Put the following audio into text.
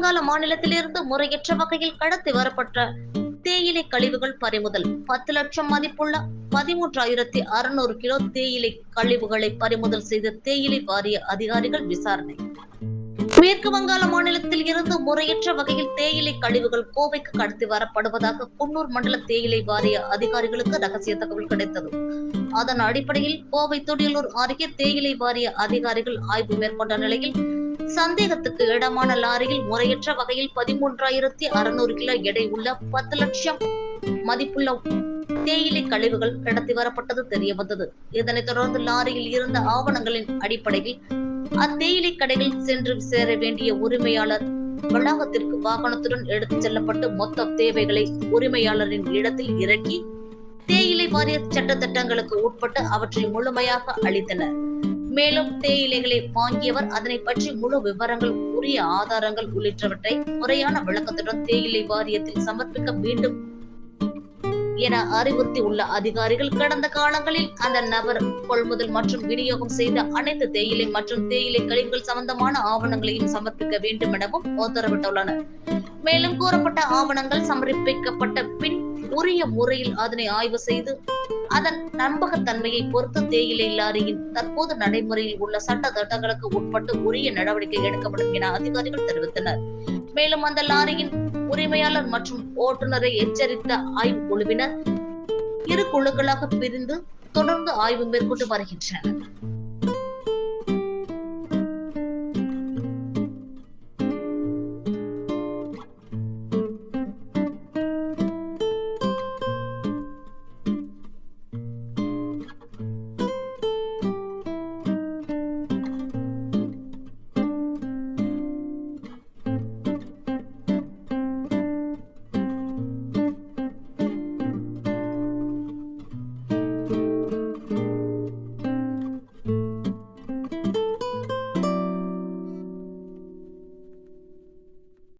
வங்காள மாநிலத்திலிருந்து முறையற்ற வகையில் கடத்தி வரப்பட்ட தேயிலை கழிவுகள் பறிமுதல். பத்து லட்சம் மதிப்புள்ள பதிமூன்றாயிரத்தி அறுநூறு கிலோ தேயிலை கழிவுகளை பறிமுதல் செய்த தேயிலை வாரிய அதிகாரிகள் விசாரணை. மேற்கு வங்காள மாநிலத்தில் இருந்து முறையற்ற வகையில் தேயிலை கழிவுகள் கோவைக்கு கடத்தி வரப்படுவதாக குன்னூர் மண்டல தேயிலை வாரிய அதிகாரிகளுக்கு ரகசிய தகவல் கிடைத்தது. அதன் அடிப்படையில் கோவை தொடியலூர் அருகே தேயிலை வாரிய அதிகாரிகள் ஆய்வு மேற்கொண்ட நிலையில் சந்தேகத்துக்கு இடமான லாரியில் முறையற்ற வகையில் பதிமூன்றாயிரத்தி அறுநூறு கிலோ எடை உள்ள பத்து லட்சம் மதிப்புள்ள தேயிலை கழிவுகள் கடத்தி வரப்பட்டது தெரிய வந்தது. இதனைத் தொடர்ந்து லாரியில் இருந்த ஆவணங்களின் அடிப்படையில் அத்தேயிலை கடையில் சென்று சேர வேண்டிய உரிமையாளர் வளாகத்திற்கு வாகனத்துடன் எடுத்துச் செல்லப்பட்டு மொத்த தேவைகளை உரிமையாளரின் இடத்தில் இறக்கி தேயிலை வாரிய சட்ட திட்டங்களுக்கு உட்பட்டு அவற்றை முழுமையாக அளித்தனர். மேலும் தேயிலைகளை வாங்கியவர். அதனை பற்றி முழு விவரங்கள் உரிய ஆதாரங்கள் உள்ளிட்டவற்றை முறையான விளக்கத்துடன் தேயிலை வாரியத்தில் சமர்ப்பிக்க வேண்டும் என அறிவுறுத்தி உள்ள அதிகாரிகள் கடந்த காலங்களில் அந்த நபர் கொள்முதல் மற்றும் விநியோகம் செய்த அனைத்து தேயிலை மற்றும் தேயிலை கழிவுகள் சம்பந்தமான ஆவணங்களையும் சமர்ப்பிக்க வேண்டும் எனவும் உத்தரவிட்டுள்ளனர். மேலும் கூறப்பட்ட ஆவணங்கள் சமர்ப்பிக்கப்பட்ட பின் உரிய முறையில் அதனை ஆய்வு செய்து அதன் நம்பகத்தன்மையை பொறுத்து தேயிலை லாரியின் தற்போது நடைமுறையில் உள்ள சட்ட திட்டங்களுக்கு உட்பட்டு உரிய நடவடிக்கை எடுக்கப்படும் என அதிகாரிகள் தெரிவித்தனர். மேலும் அந்த லாரியின் உரிமையாளர் மற்றும் ஓட்டுநரை எச்சரித்த ஆய்வு குழுவினர் இரு குழுக்களாக பிரிந்து தொடர்ந்து ஆய்வு மேற்கொண்டு வருகின்றனர்.